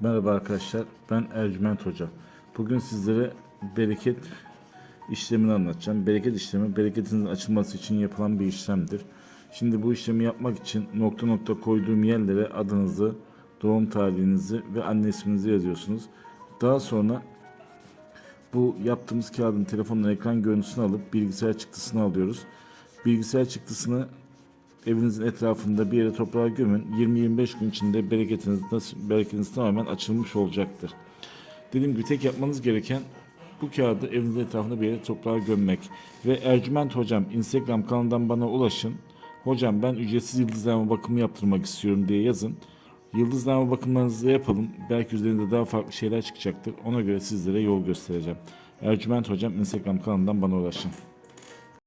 Merhaba arkadaşlar, ben Ercüment Hoca. Bugün sizlere bereket işlemini anlatacağım. Bereket işlemi, bereketinizin açılması için yapılan bir işlemdir. Şimdi bu işlemi yapmak için nokta nokta koyduğum yerlere adınızı, doğum tarihinizi ve anne isminizi yazıyorsunuz. Daha sonra bu yaptığımız kağıdın telefonla ekran görüntüsünü alıp bilgisayar çıktısını alıyoruz. Bilgisayar çıktısını evinizin etrafında bir yere toprağa gömün. 20-25 gün içinde bereketiniz, bereketiniz tamamen açılmış olacaktır. Dediğim gibi tek yapmanız gereken bu kağıdı evinizin etrafında bir yere toprağa gömmek. Ve Ercüment Hocam Instagram kanalından bana ulaşın. Hocam ben ücretsiz yıldızlama bakımı yaptırmak istiyorum diye yazın. Yıldızlama bakımlarınızı yapalım. Belki üzerinde daha farklı şeyler çıkacaktır. Ona göre sizlere yol göstereceğim. Ercüment Hocam Instagram kanalından bana ulaşın.